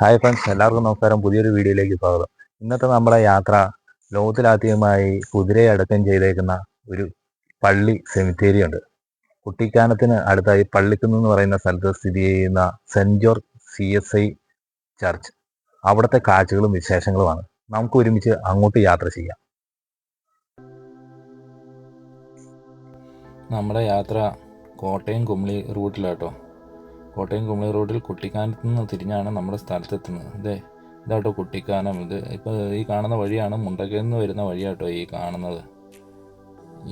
Hi friends എല്ലാവർക്കും നമസ്കാരം. പുതിയൊരു വീഡിയോയിലേക്ക് സ്വാഗതം. ഇന്നത്തെ നമ്മുടെ യാത്ര ലോകത്തിലാദ്യമായി കുതിരയെ അടക്കം ചെയ്തേക്കുന്ന ഒരു പള്ളി സെമിത്തേരി ഉണ്ട്. കുട്ടിക്കാനത്തിന് അടുത്തായി പള്ളിക്കുന്ന് എന്ന് പറയുന്ന സ്ഥലത്ത് സ്ഥിതി ചെയ്യുന്ന saint George C S I church. അവിടുത്തെ കാഴ്ചകളും വിശേഷങ്ങളുമാണ്. നമുക്ക് ഒരുമിച്ച് അങ്ങോട്ട് യാത്ര ചെയ്യാം. നമ്മുടെ യാത്ര കോട്ടയം കുമളി റൂട്ടിലാട്ടോ. കോട്ടയം കുമളി റോഡിൽ കുട്ടിക്കാനത്ത് നിന്ന് തിരിഞ്ഞാണ് നമ്മുടെ സ്ഥലത്തെത്തുന്നത്. ഇതേ ഇതാട്ടോ കുട്ടിക്കാനം. ഇത് ഇപ്പോൾ ഈ കാണുന്ന വഴിയാണ് മുണ്ടക്കയിൽ നിന്ന് വരുന്ന വഴിയാട്ടോ ഈ കാണുന്നത്.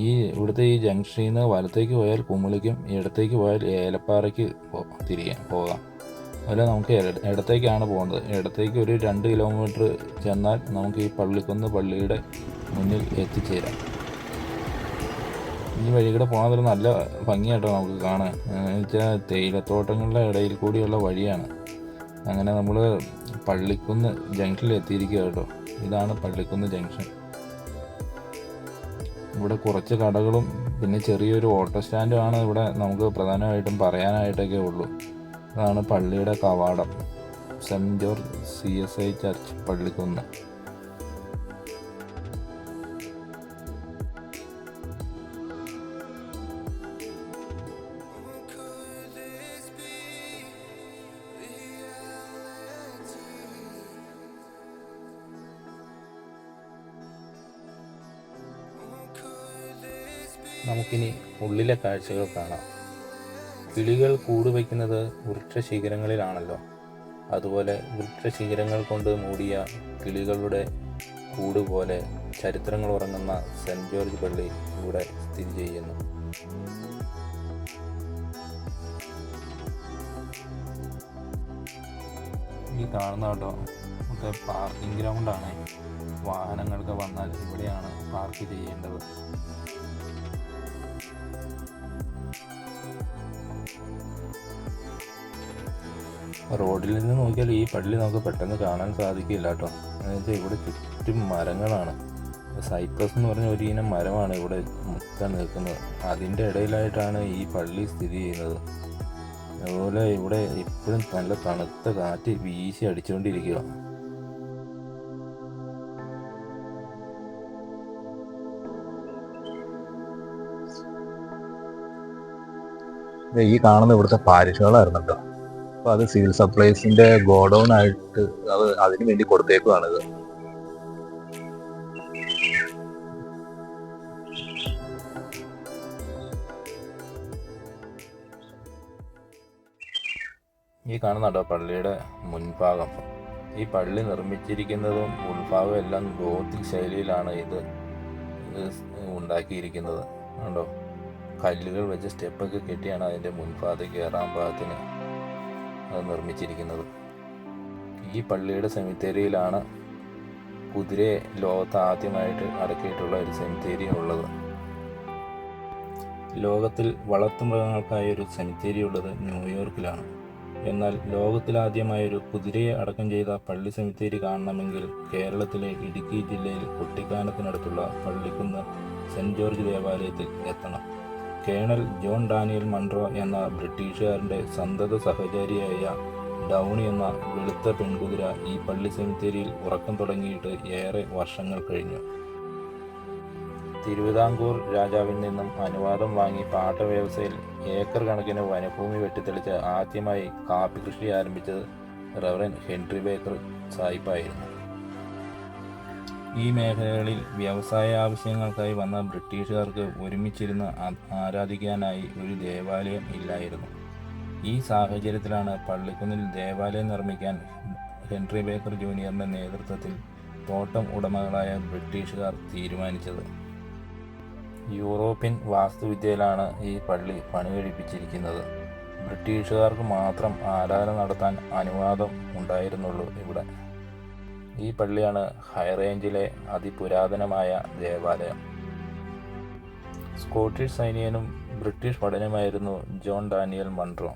ഈ ഇവിടുത്തെ ഈ ജംഗ്ഷനിൽ നിന്ന് വലത്തേക്ക് പോയാൽ കുമളിക്കും ഇടത്തേക്ക് പോയാൽ ഏലപ്പാറയ്ക്ക് തിരിയാം പോകാം. അതുപോലെ നമുക്ക് ഇടത്തേക്കാണ് പോകുന്നത് ഇടത്തേക്ക് ഒരു രണ്ട് കിലോമീറ്റർ ചെന്നാൽ നമുക്ക് ഈ പള്ളിക്കുന്ന് പള്ളിയുടെ മുന്നിൽ എത്തിച്ചേരാം. ഈ വഴി കൂടെ പോകാൻ നല്ല ഭംഗിയായിട്ടാണ് നമുക്ക് കാണാൻ. വെച്ചാൽ തേയിലത്തോട്ടങ്ങളുടെ ഇടയിൽ കൂടിയുള്ള വഴിയാണ്. അങ്ങനെ നമ്മൾ പള്ളിക്കുന്ന് ജംഗ്ഷനിൽ എത്തിയിരിക്കുക കേട്ടോ. ഇതാണ് പള്ളിക്കുന്ന് ജംഗ്ഷൻ ഇവിടെ കുറച്ച് കടകളും പിന്നെ ചെറിയൊരു ഓട്ടോ സ്റ്റാൻഡും ആണ് ഇവിടെ നമുക്ക് പ്രധാനമായിട്ടും പറയാനായിട്ടൊക്കെ ഉള്ളൂ. അതാണ് പള്ളിയുടെ കവാടം. Saint George C S I church Pallikkunnu. നമുക്കിനി ഉള്ളിലെ കാഴ്ചകൾ കാണാം. കിളികൾ കൂട് വയ്ക്കുന്നത് വൃക്ഷശിഖരങ്ങളിലാണല്ലോ. അതുപോലെ വൃക്ഷശിഖരങ്ങൾ കൊണ്ട് മൂടിയ കിളികളുടെ കൂട് പോലെ ചരിത്രങ്ങൾ ഉറങ്ങുന്ന സെന്റ് ജോർജ് പള്ളി ഇവിടെ സ്ഥിതി ചെയ്യുന്നു. ഈ കാണുന്ന കേട്ടോ ഇവിടുത്തെ പാർക്കിംഗ് ഗ്രൗണ്ടാണ് വാഹനങ്ങൾക്ക് വന്നാൽ ഇവിടെയാണ് പാർക്ക് ചെയ്യേണ്ടത്. റോഡിൽ നിന്ന് നോക്കിയാൽ ഈ പള്ളി നമുക്ക് പെട്ടെന്ന് കാണാൻ സാധിക്കില്ല കേട്ടോ. എന്നുവെച്ചാൽ ഇവിടെ ചുറ്റും മരങ്ങളാണ്. സൈപ്രസ് എന്ന് പറഞ്ഞ ഒരു ഇനം മരമാണ് ഇവിടെ മുക്ക നിൽക്കുന്നത്. അതിന്റെ ഇടയിലായിട്ടാണ് ഈ പള്ളി സ്ഥിതി ചെയ്യുന്നത്. അതുപോലെ ഇവിടെ ഇപ്പോഴും നല്ല തണുത്ത കാറ്റ് വീശി അടിച്ചുകൊണ്ടിരിക്കുക. ഈ കാണുന്ന ഇവിടുത്തെ പാരിഷുകളായിരുന്നു കേട്ടോ. അപ്പൊ അത് സിവിൽ സപ്ലൈസിന്റെ ഗോഡൌൺ ആയിട്ട് അത് അതിനു വേണ്ടി കൊടുത്തേക്കുവാണിത് ഈ കാണുന്ന പള്ളിയുടെ മുൻഭാഗം? ഈ പള്ളി നിർമ്മിച്ചിരിക്കുന്നതും ഉൾഭാഗം എല്ലാം ഗോത്തിക് ശൈലിയിലാണ് ഇത് ഉണ്ടാക്കിയിരിക്കുന്നത്. കണ്ടോ? കല്ലുകൾ വെച്ച് സ്റ്റെപ്പൊക്കെ കെട്ടിയാണ് അതിന്റെ മുൻഭാഗത്ത് കയറാൻ പാകത്തിന്. അത് നിർമ്മിച്ചിരിക്കുന്നത്. ഈ പള്ളിയുടെ സെമിത്തേരിയിലാണ് കുതിരയെ ലോകത്ത് ആദ്യമായിട്ട് അടക്കിയിട്ടുള്ള ഒരു സെമിത്തേരി ഉള്ളത്. ലോകത്തിൽ വളർത്തുമൃഗങ്ങൾക്കായ ഒരു സെമിത്തേരി ഉള്ളത് ന്യൂയോർക്കിലാണ് എന്നാൽ ലോകത്തിലാദ്യമായൊരു കുതിരയെ അടക്കം ചെയ്ത പള്ളി സെമിത്തേരി കാണണമെങ്കിൽ കേരളത്തിലെ ഇടുക്കി ജില്ലയിൽ കുട്ടിക്കാനത്തിനടുത്തുള്ള പള്ളിക്കുന്ന് സെന്റ് ജോർജ് ദേവാലയത്തിൽ എത്തണം. കേണൽ ജോൺ ഡാനിയൽ മൺട്രോ എന്ന ബ്രിട്ടീഷുകാരന്റെ സന്തത സഹചാരിയായ ഡൗണി എന്ന വെളുത്ത പെൺകുതിര ഈ പള്ളി സെമിത്തേരിയിൽ ഉറക്കം തുടങ്ങിയിട്ട് ഏറെ വർഷങ്ങൾ കഴിഞ്ഞു. തിരുവിതാംകൂർ രാജാവിൽ നിന്നും അനുവാദം വാങ്ങി പാട്ട ഏക്കർ കണക്കിന് വനഭൂമി വെട്ടിത്തെളിച്ച് ആദ്യമായി കാപ്പി കൃഷി ആരംഭിച്ചത് റവറൻ ഹെൻറി ബേക്കർ സാഹിബായിരുന്നു. ഈ മേഖലകളിൽ വ്യവസായ ആവശ്യങ്ങൾക്കായി വന്ന ബ്രിട്ടീഷുകാർക്ക് ഒരുമിച്ചിരുന്ന് ആരാധിക്കാനായി ഒരു ദേവാലയം ഇല്ലായിരുന്നു. ഈ സാഹചര്യത്തിലാണ് പള്ളിക്കുന്നിൽ ദേവാലയം നിർമ്മിക്കാൻ ഹെൻറി ബേക്കർ ജൂനിയറിന്റെ നേതൃത്വത്തിൽ തോട്ടം ഉടമകളായ ബ്രിട്ടീഷുകാർ തീരുമാനിച്ചത്. യൂറോപ്യൻ വാസ്തുവിദ്യയിലാണ് ഈ പള്ളി പണികഴിപ്പിച്ചിരിക്കുന്നത്. ബ്രിട്ടീഷുകാർക്ക് മാത്രം ആരാധന നടത്താൻ അനുവാദം ഉണ്ടായിരുന്നുള്ളൂ ഇവിടെ. ഈ പള്ളിയാണ് ഹൈറേഞ്ചിലെ അതിപുരാതനമായ ദേവാലയം. സ്കോട്ടിഷ് സൈനികനും ബ്രിട്ടീഷ് പഠനമായിരുന്നു ജോൺ ഡാനിയൽ മൺട്രോ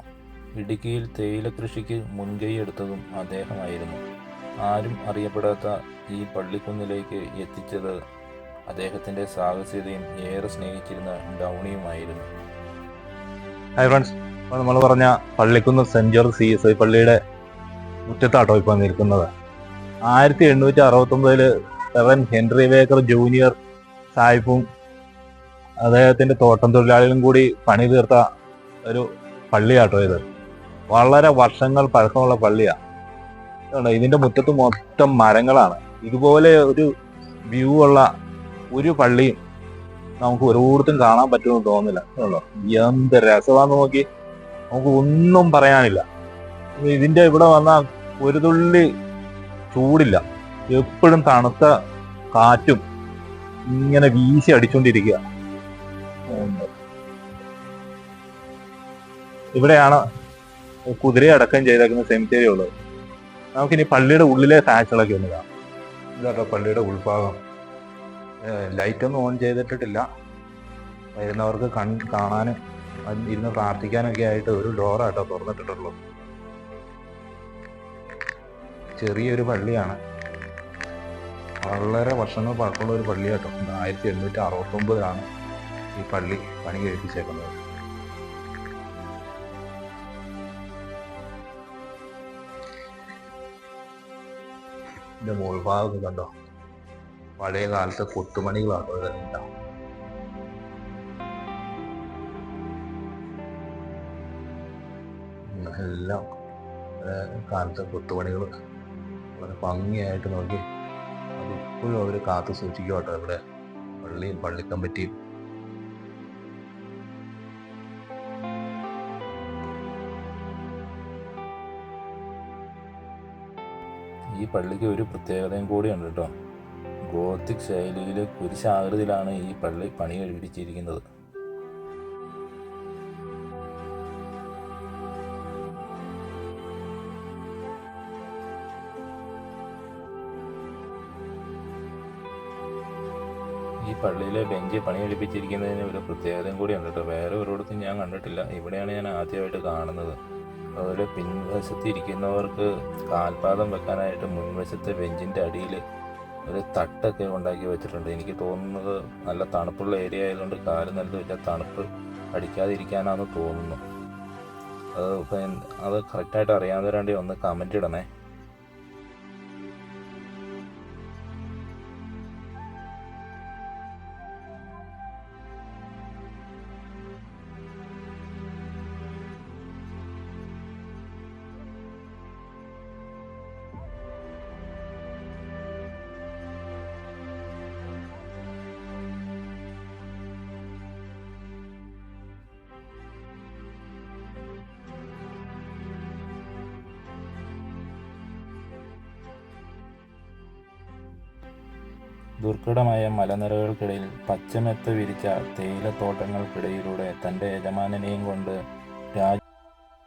ഇടുക്കിയിൽ തേയില കൃഷിക്ക് മുൻകൈ എടുത്തതും അദ്ദേഹമായിരുന്നു. ആരും അറിയപ്പെടാത്ത ഈ പള്ളിക്കുന്നിലേക്ക് എത്തിച്ചത് അദ്ദേഹത്തിന്റെ സാഹസികതയും ഏറെ സ്നേഹിച്ചിരുന്ന ഡൗണിയുമായിരുന്നു. ഹൈ ഫ്രണ്ട്സ് നമ്മൾ പറഞ്ഞ Pallikkunnu Saint George C S I പള്ളിയുടെ മുറ്റത്താട്ടോ ഇപ്പോൾ നിൽക്കുന്നത്. ആയിരത്തി എണ്ണൂറ്റി അറുപത്തി സെവൻ ഹെൻറി വേക്കർ ജൂനിയർ സാഹിബും അദ്ദേഹത്തിന്റെ തോട്ടം തൊഴിലാളികളും കൂടി പണി തീർത്ത ഒരു പള്ളിയാട്ടോ ഇത്. വളരെ വർഷങ്ങൾ പഴക്കമുള്ള പള്ളിയാണ് ഇതിന്റെ മുറ്റത്ത് മൊത്തം മരങ്ങളാണ്. ഇതുപോലെ ഒരു വ്യൂ ഉള്ള ഒരു പള്ളിയും നമുക്ക് ഒരിടത്തും കാണാൻ പറ്റുമെന്ന് തോന്നുന്നില്ല. എന്ത് രസമാന്ന് നോക്കി. നമുക്ക് ഒന്നും പറയാനില്ല. ഇതിന്റെ ഇവിടെ വന്ന ഒരു തുള്ളി ചൂടില്ല. എപ്പോഴും തണുത്ത കാറ്റും ഇങ്ങനെ വീശി അടിച്ചുകൊണ്ടിരിക്കുക ഇവിടെയാണ് കുതിരയെ അടക്കം ചെയ്തേക്കുന്ന സെമിത്തേരി ഉള്ളത്. നമുക്കിനി പള്ളിയുടെ ഉള്ളിലെ കാഴ്ചകളൊക്കെ ഒന്ന് കാണാം. ഇതാട്ടോ പള്ളിയുടെ ഉൾഭാഗം. ലൈറ്റൊന്നും ഓൺ ചെയ്തിട്ടിട്ടില്ല. വരുന്നവർക്ക് കൺ കാണാനും ഇരുന്ന് പ്രാർത്ഥിക്കാനൊക്കെ ആയിട്ട് ഒരു ഡോറാട്ടോ തുറന്നിട്ടിട്ടുള്ളൂ. ചെറിയൊരു പള്ളിയാണ്. വളരെ വർഷങ്ങൾ പഴക്കമുള്ള ഒരു പള്ളിയാട്ടോ ആയിരത്തി എണ്ണൂറ്റി അറുപത്തൊമ്പതിലാണ് ഈ പള്ളി പണി കഴിപ്പിച്ചേക്കുന്നത്. ഇതിന്റെ മുൾഭാഗം കണ്ടോ? പഴയ കാലത്തെ കൊത്തുമണികളാണോ ഇതെല്ലാം എല്ലാം കാലത്തെ കൊത്തുപണികൾ വളരെ ഭംഗിയായിട്ട് നോക്കി. അതിപ്പോഴും അവർ കാത്തു സൂക്ഷിക്കും കേട്ടോ ഇവിടെ പള്ളിയും പള്ളി കമ്മിറ്റിയും ഈ പള്ളിക്ക് ഒരു പ്രത്യേകതയും കൂടിയുണ്ട് കേട്ടോ. ഗോത്തിക് ശൈലിയിൽ കുരിശാകൃതിയിലാണ് ഈ പള്ളി പണി കഴിപ്പിച്ചിരിക്കുന്നത് പള്ളിയിലെ ബെഞ്ച് പണി കഴിപ്പിച്ചിരിക്കുന്നതിന് ഒരു പ്രത്യേകതയും കൂടിയുണ്ട് കേട്ടോ. വേറെ ഒരിടത്തും ഞാൻ കണ്ടിട്ടില്ല. ഇവിടെയാണ് ഞാൻ ആദ്യമായിട്ട് കാണുന്നത്. അതുപോലെ പിൻവശത്ത് ഇരിക്കുന്നവർക്ക് കാൽപാദം വെക്കാനായിട്ട് മുൻവശത്തെ ബെഞ്ചിന്റെ അടിയിൽ ഒരു തട്ടൊക്കെ ഉണ്ടാക്കി വെച്ചിട്ടുണ്ട്. എനിക്ക് തോന്നുന്നത് നല്ല തണുപ്പുള്ള ഏരിയ ആയതുകൊണ്ട് കാൽ നല്ല വെച്ചാൽ തണുപ്പ് അടിക്കാതിരിക്കാനാണെന്ന് തോന്നുന്നു. അത് അത് കറക്റ്റായിട്ട് അറിയാവുന്നവരാണ്ടി ഒന്ന് കമന്റ് ഇടണേ. ദുർഘടമായ മലനിരകൾക്കിടയിൽ പച്ചമെത്ത വിരിച്ച തേയിലത്തോട്ടങ്ങൾക്കിടയിലൂടെ തന്റെ യജമാനനെയും കൊണ്ട്